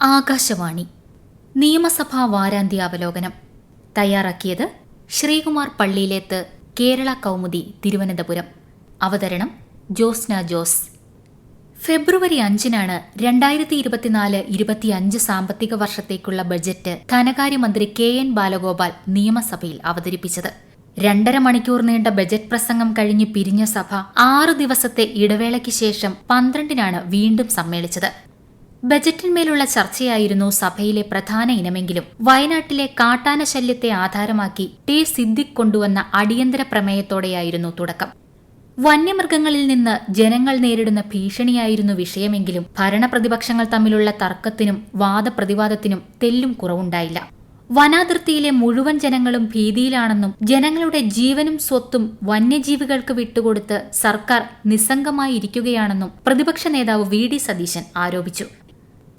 ആകാശവാണി. നിയമസഭാ വാരാന്ത്യാവലോകനം തയ്യാറാക്കിയത് ശ്രീകുമാർ പള്ളിയിലേത്ത് കേരള കൗമുദി തിരുവനന്തപുരം. അവതരണം ജോസ്ന ജോസ്. ഫെബ്രുവരി അഞ്ചിനാണ് രണ്ടായിരത്തി ഇരുപത്തിനാല് ഇരുപത്തിയഞ്ച് സാമ്പത്തിക വർഷത്തേക്കുള്ള ബജറ്റ് ധനകാര്യമന്ത്രി കെ എൻ ബാലഗോപാൽ നിയമസഭയിൽ അവതരിപ്പിച്ചത്. രണ്ടര മണിക്കൂർ നീണ്ട ബജറ്റ് പ്രസംഗം കഴിഞ്ഞ് പിരിഞ്ഞ സഭ ആറു ദിവസത്തെ ഇടവേളയ്ക്ക് ശേഷം പന്ത്രണ്ടിനാണ് വീണ്ടും സമ്മേളിച്ചത്. ബജറ്റിന്മേലുള്ള ചർച്ചയായിരുന്നു സഭയിലെ പ്രധാന ഇനമെങ്കിലും. വയനാട്ടിലെ കാട്ടാന ശല്യത്തെ ആധാരമാക്കി ടി സിദ്ദിഖ് കൊണ്ടുവന്ന അടിയന്തര പ്രമേയത്തോടെയായിരുന്നു തുടക്കം. വന്യമൃഗങ്ങളിൽ നിന്ന് ജനങ്ങൾ നേരിടുന്ന ഭീഷണിയായിരുന്നു വിഷയമെങ്കിലും ഭരണപ്രതിപക്ഷങ്ങൾ തമ്മിലുള്ള തർക്കത്തിനും വാദപ്രതിവാദത്തിനും തെല്ലും കുറവുണ്ടായില്ല. വനാതിർത്തിയിലെ മുഴുവൻ ജനങ്ങളും ഭീതിയിലാണെന്നും ജനങ്ങളുടെ ജീവനും സ്വത്തും വന്യജീവികൾക്ക് വിട്ടുകൊടുത്ത് സർക്കാർ നിസ്സംഗമായി ഇരിക്കുകയാണെന്നും പ്രതിപക്ഷ നേതാവ് വി ഡി സതീശൻ ആരോപിച്ചു.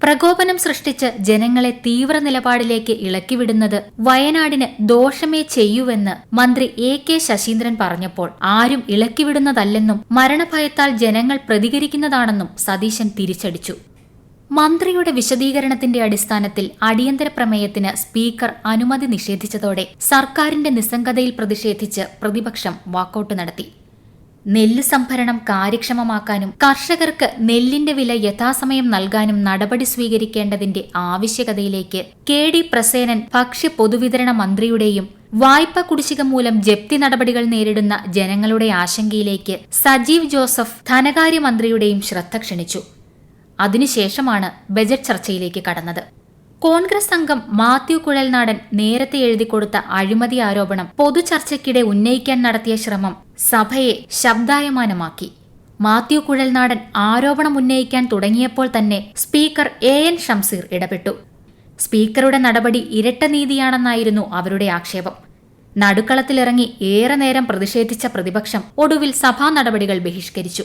പ്രകോപനം സൃഷ്ടിച്ച് ജനങ്ങളെ തീവ്ര നിലപാടിലേക്ക് ഇളക്കിവിടുന്നത് വയനാടിന് ദോഷമേ ചെയ്യൂവെന്ന് മന്ത്രി എ കെ ശശീന്ദ്രൻ പറഞ്ഞപ്പോൾ ആരും ഇളക്കിവിടുന്നതല്ലെന്നും മരണഭയത്താൽ ജനങ്ങൾ പ്രതികരിക്കുന്നതാണെന്നും സതീശൻ തിരിച്ചടിച്ചു. മന്ത്രിയുടെ വിശദീകരണത്തിന്റെ അടിസ്ഥാനത്തിൽ അടിയന്തര പ്രമേയത്തിന് സ്പീക്കർ അനുമതി നിഷേധിച്ചതോടെ സർക്കാരിന്റെ നിസ്സംഗതയിൽ പ്രതിഷേധിച്ച് പ്രതിപക്ഷം വാക്കൌട്ട് നടത്തി. നെല്ല് സംഭരണം കാര്യക്ഷമമാക്കാനും കർഷകർക്ക് നെല്ലിന്റെ വില യഥാസമയം നൽകാനും നടപടി സ്വീകരിക്കേണ്ടതിന്റെ ആവശ്യകതയിലേക്ക് കെ ഡി പ്രസേനൻ ഭക്ഷ്യ പൊതുവിതരണ മന്ത്രിയുടെയും വായ്പ കുടിശ്ശിക മൂലം ജപ്തി നടപടികൾ നേരിടുന്ന ജനങ്ങളുടെ ആശങ്കയിലേക്ക് സജീവ് ജോസഫ് ധനകാര്യമന്ത്രിയുടെയും ശ്രദ്ധ ക്ഷണിച്ചു. അതിനുശേഷമാണ് ബജറ്റ് ചർച്ചയിലേക്ക് കടന്നത്. കോൺഗ്രസ് അംഗം മാത്യു കുഴൽനാടൻ നേരത്തെ എഴുതിക്കൊടുത്ത അഴിമതി ആരോപണം പൊതുചർച്ചയ്ക്കിടെ ഉന്നയിക്കാൻ നടത്തിയ ശ്രമം സഭയെ ശബ്ദായമാനമാക്കി. മാത്യു കുഴൽനാടൻ ആരോപണം ഉന്നയിക്കാൻ തുടങ്ങിയപ്പോൾ തന്നെ സ്പീക്കർ എ എൻ ഷംസീർ ഇടപെട്ടു. സ്പീക്കറുടെ നടപടി ഇരട്ട നീതിയാണെന്നായിരുന്നു അവരുടെ ആക്ഷേപം. നടുക്കളത്തിലിറങ്ങി ഏറെ നേരം പ്രതിഷേധിച്ച പ്രതിപക്ഷം ഒടുവിൽ സഭാ നടപടികൾ ബഹിഷ്കരിച്ചു.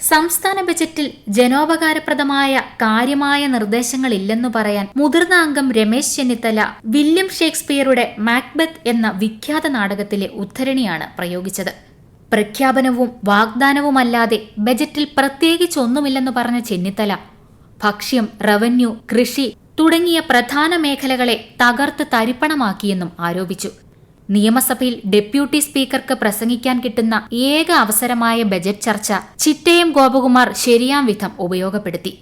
സംസ്ഥാന ബജറ്റിൽ ജനോപകാരപ്രദമായ കാര്യമായ നിർദ്ദേശങ്ങളില്ലെന്നു പറയാൻ മുതിർന്ന അംഗം രമേശ് ചെന്നിത്തല വില്യം ഷേക്സ്പിയറുടെ മാക്ബത്ത് എന്ന വിഖ്യാത നാടകത്തിലെ ഉദ്ധരണിയാണ് പ്രയോഗിച്ചത്. പ്രഖ്യാപനവും വാഗ്ദാനവുമല്ലാതെ ബജറ്റിൽ പ്രത്യേകിച്ചൊന്നുമില്ലെന്ന് പറഞ്ഞ ചെന്നിത്തല ഭക്ഷ്യം റവന്യൂ കൃഷി തുടങ്ങിയ പ്രധാന മേഖലകളെ തകർത്ത് തരിപ്പണമാക്കിയെന്നും ആരോപിച്ചു. നിയമസഭയിൽ ഡെപ്യൂട്ടി സ്പീക്കർക്ക് പ്രസംഗിക്കാൻ കിട്ടുന്ന ഏക അവസരമായ ബജറ്റ് ചർച്ച ചിറ്റയും ഗോപകുമാർ ശരിയാം വിധം ഉപയോഗപ്പെടുത്തി.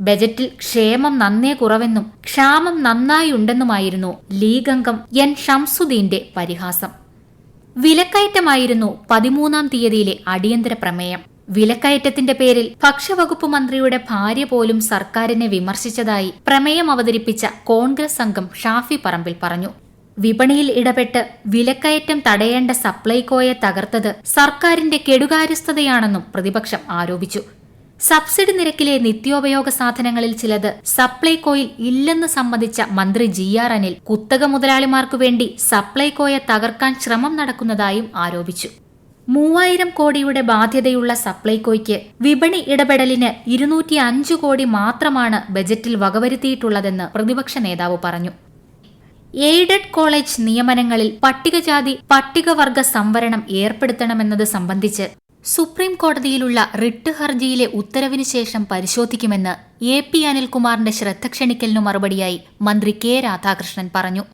ബജറ്റിൽ ക്ഷേമം നന്നേ കുറവെന്നും ക്ഷാമം നന്നായി ഉണ്ടെന്നുമായിരുന്നു ലീഗ് അംഗം എൻ ഷംസുദ്ദീന്റെ പരിഹാസം. വിലക്കയറ്റമായിരുന്നു പതിമൂന്നാം തീയതിയിലെ അടിയന്തര പ്രമേയം. വിലക്കയറ്റത്തിന്റെ പേരിൽ ഭക്ഷ്യവകുപ്പ് മന്ത്രിയുടെ ഭാര്യ പോലും സർക്കാരിനെ വിമർശിച്ചതായി പ്രമേയം അവതരിപ്പിച്ച കോൺഗ്രസ് അംഗം ഷാഫി പറമ്പിൽ പറഞ്ഞു. വിപണിയിൽ ഇടപെട്ട് വിലക്കയറ്റം തടയേണ്ട സപ്ലൈകോയെ തകർത്തത് സർക്കാരിന്റെ കെടുകാര്യസ്ഥതയാണെന്നും പ്രതിപക്ഷം ആരോപിച്ചു. സബ്സിഡി നിരക്കിലെ നിത്യോപയോഗ സാധനങ്ങളിൽ ചിലത് സപ്ലൈകോയിൽ ഇല്ലെന്ന് സമ്മതിച്ച മന്ത്രി ജി ആർ അനിൽ കുത്തക മുതലാളിമാർക്കു വേണ്ടി സപ്ലൈകോയെ തകർക്കാൻ ശ്രമം നടക്കുന്നതായും ആരോപിച്ചു. മൂവായിരം കോടിയുടെ ബാധ്യതയുള്ള സപ്ലൈകോയ്ക്ക് വിപണി ഇടപെടലിന് ഇരുന്നൂറ്റി അഞ്ചു കോടി മാത്രമാണ് ബജറ്റിൽ വകവരുത്തിയിട്ടുള്ളതെന്ന് പ്രതിപക്ഷ നേതാവ് പറഞ്ഞു. എയ്ഡഡ് കോളേജ് നിയമനങ്ങളിൽ പട്ടികജാതി പട്ടികവർഗ സംവരണം ഏർപ്പെടുത്തണമെന്നത് സംബന്ധിച്ച് സുപ്രീം കോടതിയിലുള്ള റിട്ട് ഹർജിയിലെ ഉത്തരവിന് ശേഷം പരിശോധിക്കുമെന്ന് എ പി അനിൽകുമാറിന്റെ ശ്രദ്ധ ക്ഷണിക്കലിനു മറുപടിയായി മന്ത്രി കെ രാധാകൃഷ്ണൻ പറഞ്ഞു.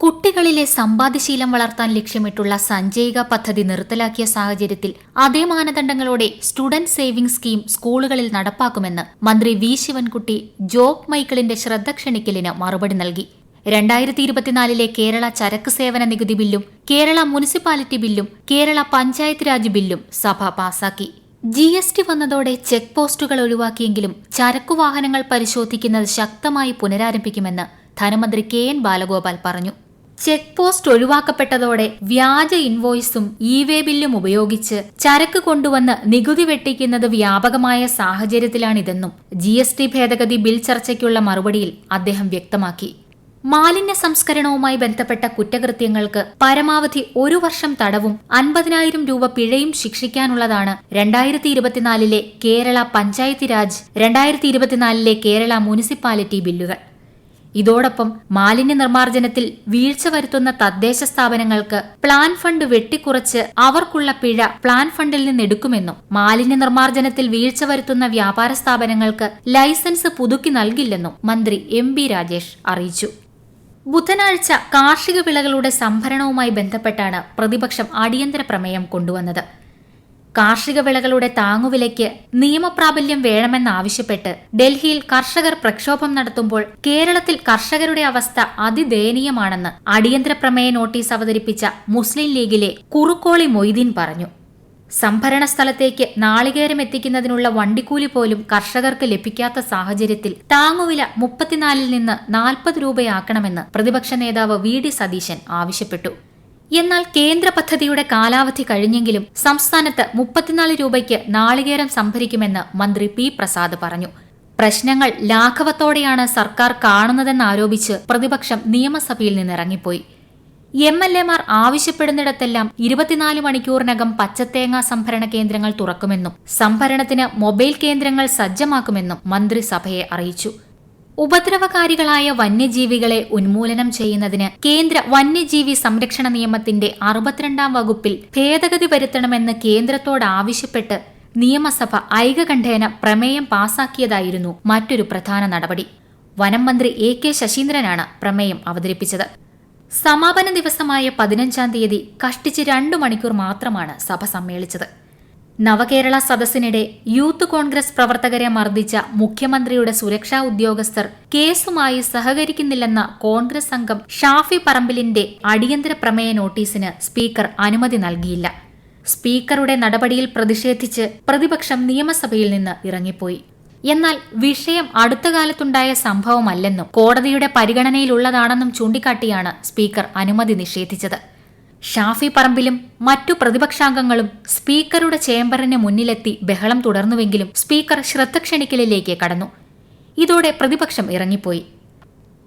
കുട്ടികളിലെ സമ്പാദ്യശീലം വളർത്താൻ ലക്ഷ്യമിട്ടുള്ള സഞ്ജയിക പദ്ധതി നിർത്തലാക്കിയ സാഹചര്യത്തിൽ അതേ മാനദണ്ഡങ്ങളോടെ സ്റ്റുഡന്റ് സേവിംഗ് സ്കീം സ്കൂളുകളിൽ നടപ്പാക്കുമെന്ന് മന്ത്രി വി ശിവൻകുട്ടി ജോബ് മൈക്കിളിന്റെ ശ്രദ്ധ ക്ഷണിക്കലിന് മറുപടി നൽകി. രണ്ടായിരത്തി ഇരുപത്തിനാലിലെ കേരള ചരക്ക് സേവന നികുതി ബില്ലും കേരള മുനിസിപ്പാലിറ്റി ബില്ലും കേരള പഞ്ചായത്ത് രാജ് ബില്ലും സഭ പാസാക്കി. ജി എസ് ടി വന്നതോടെ ചെക്ക് പോസ്റ്റുകൾ ഒഴിവാക്കിയെങ്കിലും ചരക്കു വാഹനങ്ങൾ പരിശോധിക്കുന്നത് ശക്തമായി പുനരാരംഭിക്കുമെന്ന് ധനമന്ത്രി കെ എൻ ബാലഗോപാൽ പറഞ്ഞു. ചെക്ക് പോസ്റ്റ് ഒഴിവാക്കപ്പെട്ടതോടെ വ്യാജ ഇൻവോയ്സും ഇ വേ ബില്ലും ഉപയോഗിച്ച് ചരക്ക് കൊണ്ടുവന്ന് നികുതി വെട്ടിക്കുന്നത് വ്യാപകമായ സാഹചര്യത്തിലാണിതെന്നും ജി എസ് ടി ഭേദഗതി ബിൽ ചർച്ചയ്ക്കുള്ള മറുപടിയിൽ അദ്ദേഹം വ്യക്തമാക്കി. മാലിന്യ സംസ്കരണവുമായി ബന്ധപ്പെട്ട കുറ്റകൃത്യങ്ങൾക്ക് പരമാവധി ഒരു വർഷം തടവും അൻപതിനായിരം രൂപ പിഴയും ശിക്ഷിക്കാനുള്ളതാണ് രണ്ടായിരത്തി ഇരുപത്തിനാലിലെ കേരള പഞ്ചായത്തി രാജ് രണ്ടായിരത്തി ഇരുപത്തിനാലിലെ കേരള മുനിസിപ്പാലിറ്റി ബില്ലുകൾ. ഇതോടൊപ്പം മാലിന്യ നിർമ്മാർജനത്തിൽ വീഴ്ച വരുത്തുന്ന തദ്ദേശ സ്ഥാപനങ്ങൾക്ക് പ്ലാൻ ഫണ്ട് വെട്ടിക്കുറച്ച് അവർക്കുള്ള പിഴ പ്ലാൻ ഫണ്ടിൽ നിന്ന് എടുക്കുമെന്നും മാലിന്യ നിർമ്മാർജനത്തിൽ വീഴ്ച വരുത്തുന്ന വ്യാപാര സ്ഥാപനങ്ങൾക്ക് ലൈസൻസ് പുതുക്കി നൽകില്ലെന്നും മന്ത്രി എം രാജേഷ് അറിയിച്ചു. ബുധനാഴ്ച കാർഷിക വിളകളുടെ സംഭരണവുമായി ബന്ധപ്പെട്ടാണ് പ്രതിപക്ഷം അടിയന്തര പ്രമേയം കൊണ്ടുവന്നത്. കാർഷിക വിളകളുടെ താങ്ങുവിലയ്ക്ക് നിയമപ്രാബല്യം വേണമെന്നാവശ്യപ്പെട്ട് ഡൽഹിയിൽ കർഷകർ പ്രക്ഷോഭം നടത്തുമ്പോൾ കേരളത്തിൽ കർഷകരുടെ അവസ്ഥ അതിദയനീയമാണെന്ന് അടിയന്തര പ്രമേയ നോട്ടീസ് അവതരിപ്പിച്ച മുസ്ലിം ലീഗിലെ കുറുക്കോളി മൊയ്തീൻ പറഞ്ഞു. സംഭരണ സ്ഥലത്തേക്ക് നാളികേരം എത്തിക്കുന്നതിനുള്ള വണ്ടിക്കൂലി പോലും കർഷകർക്ക് ലഭിക്കാത്ത സാഹചര്യത്തിൽ താങ്ങുവില മുപ്പത്തിനാലിൽ നിന്ന് നാൽപ്പത് രൂപയാക്കണമെന്ന് പ്രതിപക്ഷ നേതാവ് വി ഡി സതീശൻ ആവശ്യപ്പെട്ടു. എന്നാൽ കേന്ദ്ര പദ്ധതിയുടെ കാലാവധി കഴിഞ്ഞെങ്കിലും സംസ്ഥാനത്ത് മുപ്പത്തിനാല് രൂപയ്ക്ക് നാളികേരം സംഭരിക്കുമെന്ന് മന്ത്രി പി പ്രസാദ് പറഞ്ഞു. പ്രശ്നങ്ങൾ ലാഘവത്തോടെയാണ് സർക്കാർ കാണുന്നതെന്നാരോപിച്ച് പ്രതിപക്ഷം നിയമസഭയിൽ നിന്നിറങ്ങിപ്പോയി. എം എൽ എമാർ ആവശ്യപ്പെടുന്നിടത്തെല്ലാം ഇരുപത്തിനാല് മണിക്കൂറിനകം പച്ചത്തേങ്ങ സംഭരണ കേന്ദ്രങ്ങൾ തുറക്കുമെന്നും സംഭരണത്തിന് മൊബൈൽ കേന്ദ്രങ്ങൾ സജ്ജമാക്കുമെന്നും മന്ത്രി സഭയെ അറിയിച്ചു. ഉപദ്രവകാരികളായ വന്യജീവികളെ ഉന്മൂലനം ചെയ്യുന്നതിന് കേന്ദ്ര വന്യജീവി സംരക്ഷണ നിയമത്തിന്റെ അറുപത്തിരണ്ടാം വകുപ്പിൽ ഭേദഗതി വരുത്തണമെന്ന് കേന്ദ്രത്തോട് ആവശ്യപ്പെട്ട് നിയമസഭ ഐകകണ്ഠേന പ്രമേയം പാസാക്കിയതായിരുന്നു മറ്റൊരു പ്രധാന നടപടി. വനം മന്ത്രി എ കെ ശശീന്ദ്രനാണ് പ്രമേയം അവതരിപ്പിച്ചത്. സമാപന ദിവസമായ പതിനഞ്ചാം തീയതി കഷ്ടിച്ച് രണ്ടു മണിക്കൂർ മാത്രമാണ് സഭ സമ്മേളിച്ചത്. നവകേരള സദസ്സിനിടെ യൂത്ത് കോൺഗ്രസ് പ്രവർത്തകരെ മർദ്ദിച്ച മുഖ്യമന്ത്രിയുടെ സുരക്ഷാ ഉദ്യോഗസ്ഥർ കേസുമായി സഹകരിക്കുന്നില്ലെന്ന കോൺഗ്രസ് അംഗം ഷാഫി പറമ്പിലിന്റെ അടിയന്തര പ്രമേയ നോട്ടീസിന് സ്പീക്കർ അനുമതി നൽകിയില്ല. സ്പീക്കറുടെ നടപടിയിൽ പ്രതിഷേധിച്ച് പ്രതിപക്ഷം നിയമസഭയിൽ നിന്ന് ഇറങ്ങിപ്പോയി. എന്നാൽ വിഷയം അടുത്ത കാലത്തുണ്ടായ സംഭവമല്ലെന്നും കോടതിയുടെ പരിഗണനയിലുള്ളതാണെന്നും ചൂണ്ടിക്കാട്ടിയാണ് സ്പീക്കർ അനുമതി നിഷേധിച്ചത്. ഷാഫി പറമ്പിലും മറ്റു പ്രതിപക്ഷാംഗങ്ങളും സ്പീക്കറുടെ ചേംബറിന് മുന്നിലെത്തി ബഹളം തുടർന്നുവെങ്കിലും സ്പീക്കർ ശ്രദ്ധ ക്ഷണിക്കലിലേക്ക് കടന്നു. ഇതോടെ പ്രതിപക്ഷം ഇറങ്ങിപ്പോയി.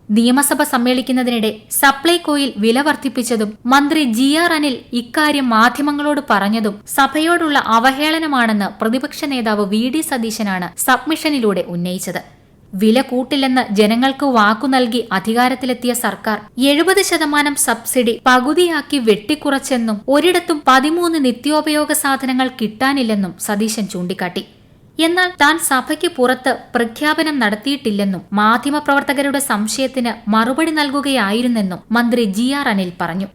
നിയമസഭ സമ്മേളിക്കുന്നതിനിടെ സപ്ലൈകോയിൽ വില വർദ്ധിപ്പിച്ചതും മന്ത്രി ജി ആർ അനിൽ ഇക്കാര്യം മാധ്യമങ്ങളോട് പറഞ്ഞതും സഭയോടുള്ള അവഹേളനമാണെന്ന് പ്രതിപക്ഷ നേതാവ് വി ഡി സതീശനാണ് സബ്മിഷനിലൂടെ ഉന്നയിച്ചത്. വില കൂട്ടില്ലെന്ന് ജനങ്ങൾക്ക് വാക്കു നൽകി അധികാരത്തിലെത്തിയ സർക്കാർ എഴുപത് ശതമാനം സബ്സിഡി പകുതിയാക്കി വെട്ടിക്കുറച്ചെന്നും ഒരിടത്തും പതിമൂന്ന് നിത്യോപയോഗ സാധനങ്ങൾ കിട്ടാനില്ലെന്നും സതീശൻ ചൂണ്ടിക്കാട്ടി. എന്നാൽ താൻ സഭയ്ക്ക് പുറത്ത് പ്രഖ്യാപനം നടത്തിയിട്ടില്ലെന്നും മാധ്യമപ്രവർത്തകരുടെ സംശയത്തിന് മറുപടി നൽകുകയായിരുന്നെന്നും മന്ത്രി ജി ആർ അനിൽ പറഞ്ഞു.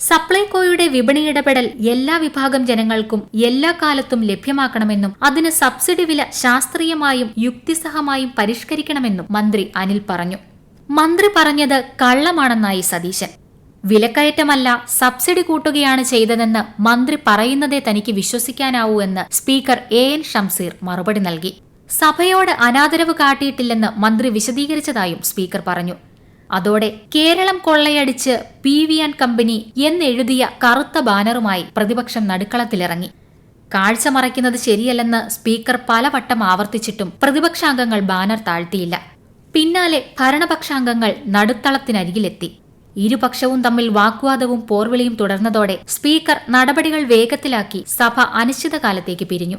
സപ്ലൈകോയുടെ വിപണി ഇടപെടൽ എല്ലാ വിഭാഗം ജനങ്ങൾക്കും എല്ലാ കാലത്തും ലഭ്യമാക്കണമെന്നും അതിന് സബ്സിഡി വില ശാസ്ത്രീയമായും യുക്തിസഹമായും പരിഷ്കരിക്കണമെന്നും മന്ത്രി അനിൽ പറഞ്ഞു. മന്ത്രി പറഞ്ഞത് കള്ളമാണെന്നായി സതീശൻ. വിലക്കയറ്റമല്ല സബ്സിഡി കൂട്ടുകയാണ് ചെയ്തതെന്ന് മന്ത്രി പറയുന്നതേ തനിക്ക് വിശ്വസിക്കാനാവൂ എന്ന് സ്പീക്കർ എ എൻ ഷംസീർ മറുപടി നൽകി. സഭയോട് അനാദരവ് കാട്ടിയിട്ടില്ലെന്ന് മന്ത്രി വിശദീകരിച്ചതായും സ്പീക്കർ പറഞ്ഞു. അതോടെ കേരളം കൊള്ളയടിച്ച് പി വി ആൻഡ് കമ്പനി എന്നെഴുതിയ കറുത്ത ബാനറുമായി പ്രതിപക്ഷം നടുക്കളത്തിലിറങ്ങി. കാഴ്ച മറയ്ക്കുന്നത് ശരിയല്ലെന്ന് സ്പീക്കർ പലവട്ടം ആവർത്തിച്ചിട്ടും പ്രതിപക്ഷാംഗങ്ങൾ ബാനർ താഴ്ത്തിയില്ല. പിന്നാലെ ഭരണപക്ഷാംഗങ്ങൾ നടുത്തളത്തിനരികിലെത്തി. ഇരുപക്ഷവും തമ്മിൽ വാഗ്വാദവും പോർവിളിയും തുടർന്നതോടെ സ്പീക്കർ നടപടികൾ വേഗത്തിലാക്കി സഭ അനിശ്ചിതകാലത്തേക്ക് പിരിഞ്ഞു.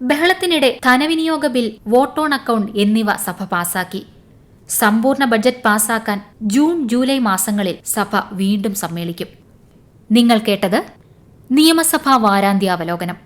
ബഹളത്തിനിടെ ധനവിനിയോഗ ബിൽ വോട്ട് ഓൺ അക്കൗണ്ട് എന്നിവ സഭ പാസാക്കി. സമ്പൂർണ ബഡ്ജറ്റ് പാസാക്കാൻ ജൂൺ ജൂലൈ മാസങ്ങളിൽ സഭ വീണ്ടും സമ്മേളിക്കും. നിങ്ങൾ കേട്ടത് നിയമസഭാ വാരാന്ത്യാവലോകനം